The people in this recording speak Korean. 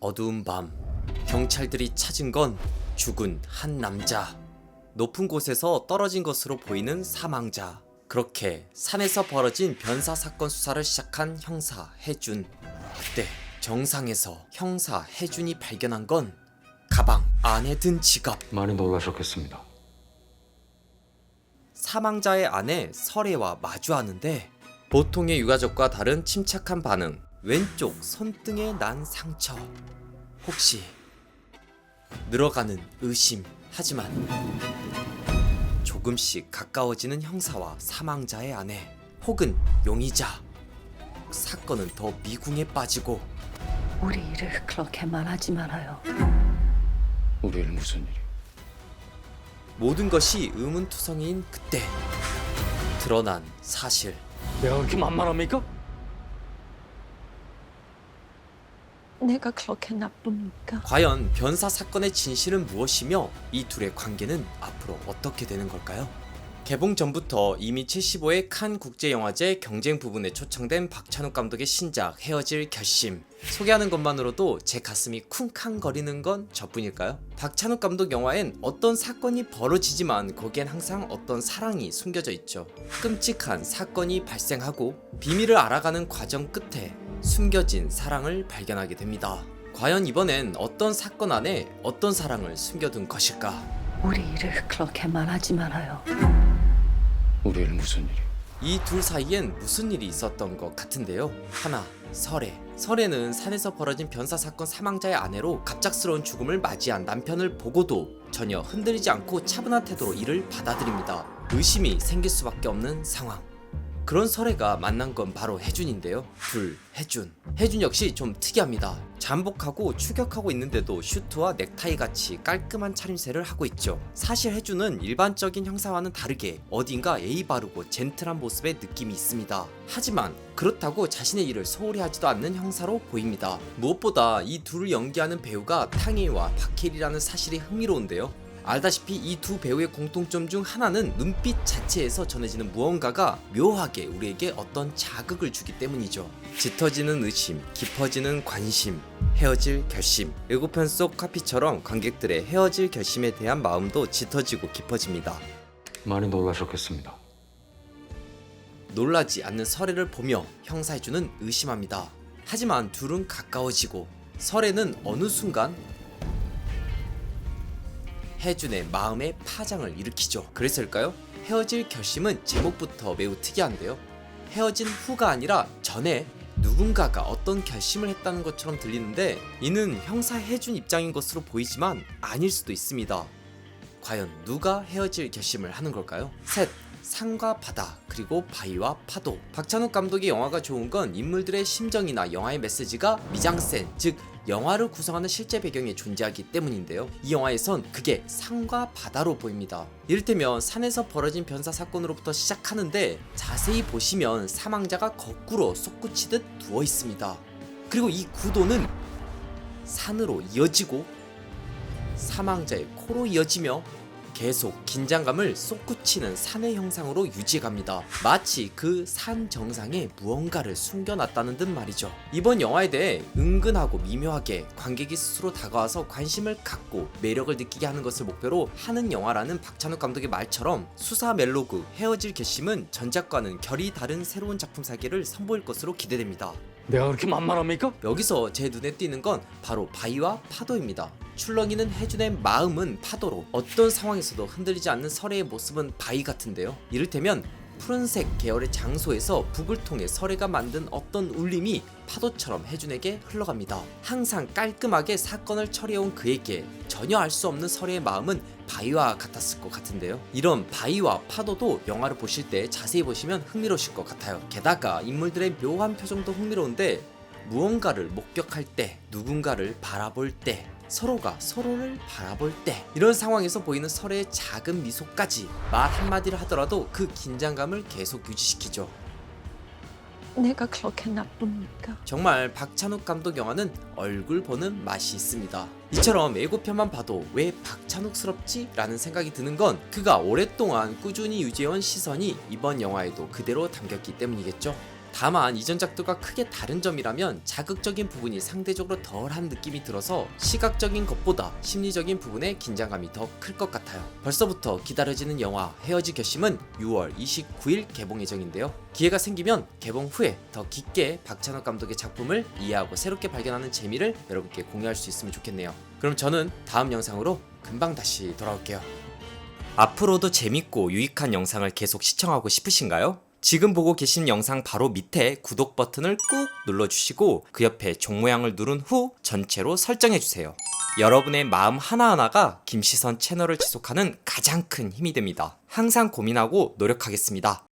어두운 밤 경찰들이 찾은 건 죽은 한 남자. 높은 곳에서 떨어진 것으로 보이는 사망자. 그렇게 산에서 벌어진 변사 사건 수사를 시작한 형사 해준. 그때 정상에서 형사 해준이 발견한 건 가방 안에 든 지갑. 많이 놀라셨겠습니다. 사망자의 아내 설애와 마주하는데 보통의 유가족과 다른 침착한 반응 왼쪽 손등에 난 상처 혹시 늘어가는 의심 하지만 조금씩 가까워지는 형사와 사망자의 아내 혹은 용의자 사건은 더 미궁에 빠지고 우리 일을 그렇게 말하지 말아요. 우리 일 무슨 일이? 모든 것이 의문투성이인 그때 드러난 사실 내가 그렇게 만만합니까? 내가 그렇게 나쁩니까? 과연 변사 사건의 진실은 무엇이며 이 둘의 관계는 앞으로 어떻게 되는 걸까요? 개봉 전부터 이미 75회 칸 국제영화제 경쟁 부분에 초청된 박찬욱 감독의 신작 헤어질 결심 소개하는 것만으로도 제 가슴이 쿵쾅거리는 건 저뿐일까요? 박찬욱 감독 영화엔 어떤 사건이 벌어지지만 거기엔 항상 어떤 사랑이 숨겨져 있죠 끔찍한 사건이 발생하고 비밀을 알아가는 과정 끝에 숨겨진 사랑을 발견하게 됩니다 과연 이번엔 어떤 사건 안에 어떤 사랑을 숨겨둔 것일까? 우리 일을 그렇게 말하지 말아요. 우리 일 무슨 일이? 이 둘 사이엔 무슨 일이 있었던 것 같은데요. 하나, 설애. 설애는 산에서 벌어진 변사 사건 사망자의 아내로 갑작스러운 죽음을 맞이한 남편을 보고도 전혀 흔들리지 않고 차분한 태도로 이를 받아들입니다. 의심이 생길 수밖에 없는 상황. 그런 설애가 만난 건 바로 혜준인데요. 둘, 혜준. 혜준 역시 좀 특이합니다. 잠복하고 추격하고 있는데도 슈트와 넥타이 같이 깔끔한 차림새를 하고 있죠. 사실 혜준은 일반적인 형사와는 다르게 어딘가 예의 바르고 젠틀한 모습의 느낌이 있습니다. 하지만 그렇다고 자신의 일을 소홀히 하지도 않는 형사로 보입니다. 무엇보다 이 둘을 연기하는 배우가 탕웨이와 박해리라는 사실이 흥미로운데요. 알다시피 이 두 배우의 공통점 중 하나는 눈빛 자체에서 전해지는 무언가가 묘하게 우리에게 어떤 자극을 주기 때문이죠. 짙어지는 의심, 깊어지는 관심, 헤어질 결심. 예고편 속 카피처럼 관객들의 헤어질 결심에 대한 마음도 짙어지고 깊어집니다. 많이 놀라셨겠습니다. 놀라지 않는 설애를 보며 형사해주는 의심합니다. 하지만 둘은 가까워지고 설애는 어느 순간 해준의 마음에 파장을 일으키죠. 그래서일까요? 헤어질 결심은 제목부터 매우 특이한데요. 헤어진 후가 아니라 전에 누군가가 어떤 결심을 했다는 것처럼 들리는데 이는 형사 해준 입장인 것으로 보이지만 아닐 수도 있습니다. 과연 누가 헤어질 결심을 하는 걸까요? 셋. 산과 바다 그리고 바위와 파도. 박찬욱 감독의 영화가 좋은 건 인물들의 심정이나 영화의 메시지가 미장센 즉 영화를 구성하는 실제 배경에 존재하기 때문인데요. 이 영화에선 그게 산과 바다로 보입니다. 이를테면 산에서 벌어진 변사 사건으로부터 시작하는데 자세히 보시면 사망자가 거꾸로 솟구치듯 누워 있습니다. 그리고 이 구도는 산으로 이어지고 사망자의 코로 이어지며 계속 긴장감을 솟구치는 산의 형상으로 유지해갑니다. 마치 그 산 정상에 무언가를 숨겨놨다는 듯 말이죠. 이번 영화에 대해 은근하고 미묘하게 관객이 스스로 다가와서 관심을 갖고 매력을 느끼게 하는 것을 목표로 하는 영화라는 박찬욱 감독의 말처럼 수사 멜로그 헤어질 결심은 전작과는 결이 다른 새로운 작품 설계를 선보일 것으로 기대됩니다. 내가 그렇게 만만합니까? 여기서 제 눈에 띄는 건 바로 바위와 파도입니다. 출렁이는 해준의 마음은 파도로 어떤 상황에서도 흔들리지 않는 설애의 모습은 바위 같은데요. 이를테면 푸른색 계열의 장소에서 북을 통해 설애가 만든 어떤 울림이 파도처럼 해준에게 흘러갑니다. 항상 깔끔하게 사건을 처리해온 그에게 전혀 알 수 없는 설애의 마음은 바위와 같았을 것 같은데요. 이런 바위와 파도도 영화를 보실 때 자세히 보시면 흥미로우실 것 같아요. 게다가 인물들의 묘한 표정도 흥미로운데 무언가를 목격할 때, 누군가를 바라볼 때, 서로가 서로를 바라볼 때 이런 상황에서 보이는 설의 작은 미소까지 말 한마디를 하더라도 그 긴장감을 계속 유지시키죠. 내가 그렇게 나쁩니까? 정말 박찬욱 감독 영화는 얼굴 보는 맛이 있습니다. 이처럼 예고편만 봐도 왜 박찬욱스럽지? 라는 생각이 드는 건 그가 오랫동안 꾸준히 유지해온 시선이 이번 영화에도 그대로 담겼기 때문이겠죠. 다만 이전작들과 크게 다른 점이라면 자극적인 부분이 상대적으로 덜한 느낌이 들어서 시각적인 것보다 심리적인 부분에 긴장감이 더 클 것 같아요. 벌써부터 기다려지는 영화 헤어질 결심은 6월 29일 개봉 예정인데요. 기회가 생기면 개봉 후에 더 깊게 박찬욱 감독의 작품을 이해하고 새롭게 발견하는 재미를 여러분께 공유할 수 있으면 좋겠네요. 그럼 저는 다음 영상으로 금방 다시 돌아올게요. 앞으로도 재밌고 유익한 영상을 계속 시청하고 싶으신가요? 지금 보고 계신 영상 바로 밑에 구독 버튼을 꾹 눌러주시고 그 옆에 종 모양을 누른 후 전체로 설정해주세요. 여러분의 마음 하나하나가 김시선 채널을 지속하는 가장 큰 힘이 됩니다. 항상 고민하고 노력하겠습니다.